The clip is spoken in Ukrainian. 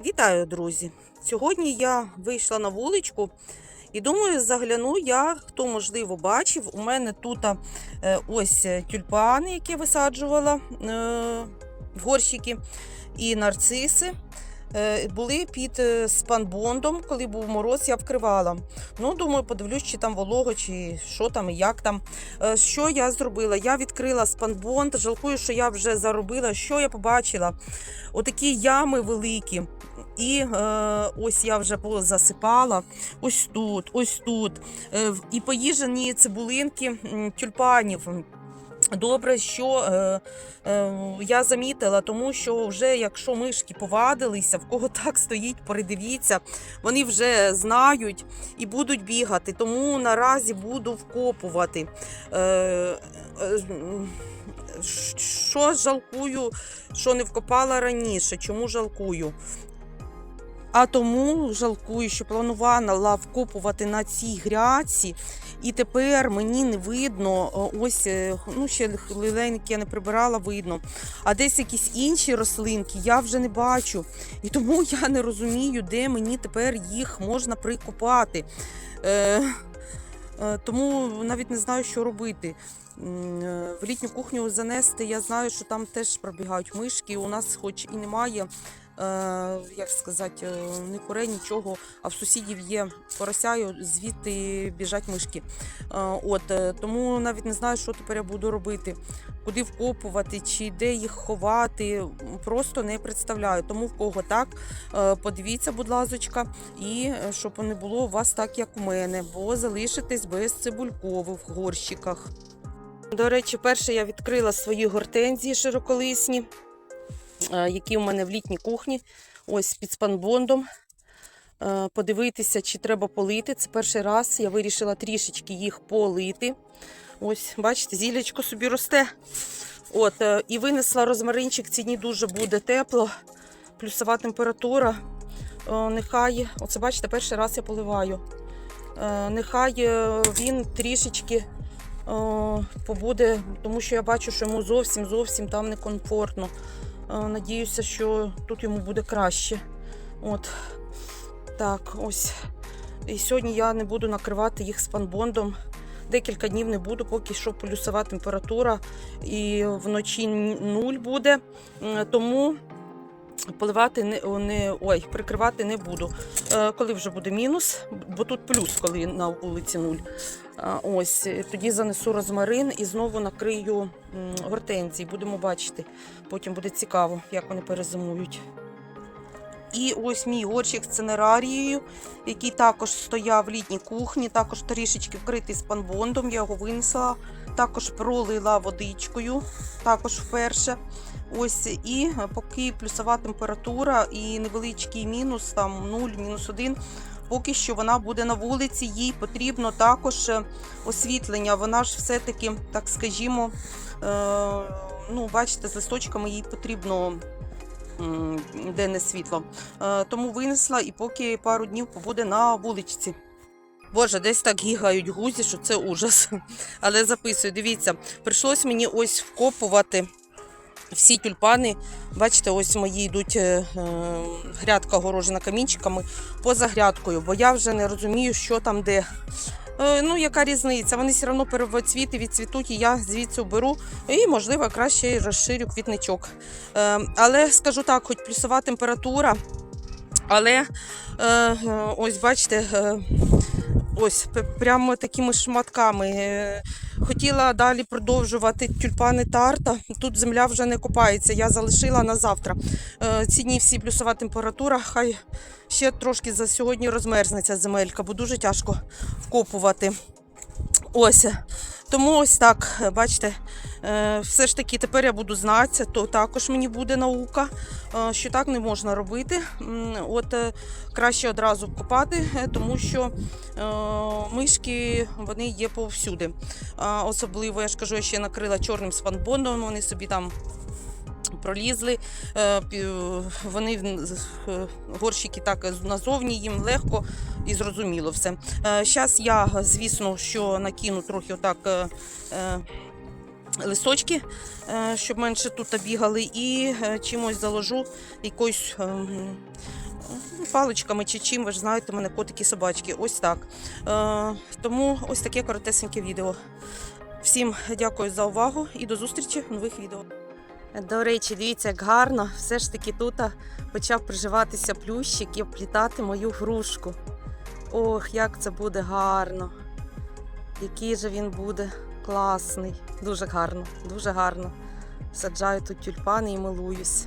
Вітаю, друзі! Сьогодні я вийшла на вуличку і думаю, загляну я, хто можливо бачив. У мене тут е, ось е, тюльпани, які висаджувала е, в горщики, і нарциси. Е, Були під е, спанбондом, коли був мороз, я вкривала. Ну, думаю, подивлюсь, чи там волого, чи що там і як там. Е, Що я зробила? Я відкрила спанбонд. Жалкую, що я вже заробила. Що я побачила? Отакі ями великі. І е, ось я вже засипала ось тут, ось тут. Е, і поїжджені цибулинки тюльпанів. Добре, що е, е, я замітила, тому що вже якщо мишки повадилися, в кого так стоїть, передивіться, вони вже знають і будуть бігати. Тому наразі буду вкопувати. Е, е, що жалкую, що не вкопала раніше? Чому жалкую? А тому жалкую, що планувала вкопувати на цій грядці, і тепер мені не видно. Ось е, ну ще лиленьки я не прибирала, видно. А десь якісь інші рослинки я вже не бачу. І тому я не розумію, де мені тепер їх можна прикопати. Е, е, тому навіть не знаю, що робити. Е, В літню кухню занести, я знаю, що там теж пробігають мишки. У нас, хоч і немає, е, як сказати, е, ні курей, нічого, а в сусідів є порося, і звідти біжать мишки. Е, От е, тому навіть не знаю, що тепер я буду робити, куди вкопувати, чи де їх ховати. Просто не представляю. Тому в кого так, е, подивіться, будь лазочка, і е, щоб не було у вас так, як у мене, бо залишитесь без цибулькових горщиках. До речі, перше я відкрила свої гортензії широколисні, е, які у мене в літній кухні, ось під спанбондом. Е, Подивитися, чи треба полити. Це перший раз я вирішила трішечки їх полити. Ось, бачите, зілячко собі росте. От, е, і винесла розмаринчик. Ці дні дуже буде тепло, плюсова температура. Е, Нехай, оце бачите, перший раз я поливаю. Е, Нехай е, він трішечки е, побуде, тому що я бачу, що йому зовсім зовсім там некомфортно. Е, Надіюся, що тут йому буде краще. От так, ось. І сьогодні я не буду накривати їх спанбондом. Декілька днів не буду, поки що плюсова температура і вночі нуль буде. Тому поливати не, не ой, прикривати не буду. Е, коли вже буде мінус, бо тут плюс, коли на вулиці нуль. А, Ось е, тоді занесу розмарин і знову накрию гортензії. Будемо бачити. Потім буде цікаво, як вони перезимують. І ось мій горщик з цинерарією, який також стояв в літній кухні, також трішечки вкритий спанбондом. Я його винесла, також пролила водичкою, також вперше. Ось і поки плюсова температура і невеличкий мінус, там 0, мінус 1, поки що вона буде на вулиці, їй потрібно також е, освітлення. Вона ж все-таки, так скажімо, е, ну, бачите, з листочками їй потрібно денне світло. Е, Тому винесла і поки пару днів побуде на вуличці. Боже, десь так гігають гузі, що це ужас. Але записую, дивіться, прийшлось мені ось вкопувати всі тюльпани. Бачите, ось мої йдуть е, е, грядка огорожена камінчиками поза грядкою, бо я вже не розумію, що там де. Е, Ну, яка різниця? Вони все одно первоцвіти відцвітуть, і я звідси беру і, можливо, краще розширю квітничок. Але скажу так, хоч плюсова температура, але ось бачите, ось прямо такими шматками. Е, Хотіла далі продовжувати тюльпани тарта. Тут земля вже не копається. Я залишила на завтра. Е, Ці дні всі плюсова температура. Хай ще трошки за сьогодні розмерзнеться земелька, бо дуже тяжко вкопувати. Ось. Тому ось так, е, бачите, е, все ж таки тепер я буду знати, то також мені буде наука, е, що так не можна робити. От е, краще одразу вкопати, е, тому що е, мишки вони є повсюди. Особливо, я ж кажу, я ще накрила чорним спанбондом, вони собі там. Пролізли, е, вони е, горщики так назовні їм легко і зрозуміло все. Зараз я, звісно, що накину трохи отак е, е, листочки, е, щоб менше тут бігали, і е, чимось заложу якоюсь ем, ну, паличками чи чим, ви ж знаєте, у мене котики собачки. Ось так. Е, тому ось таке коротесеньке відео. Всім дякую за увагу і до зустрічі в нових відео. До речі, дивіться, як гарно. Все ж таки тут почав приживатися плющик і оплітати мою грушку. Ох, як це буде гарно. Який же він буде класний. Дуже гарно, дуже гарно. Саджаю тут тюльпани і милуюсь.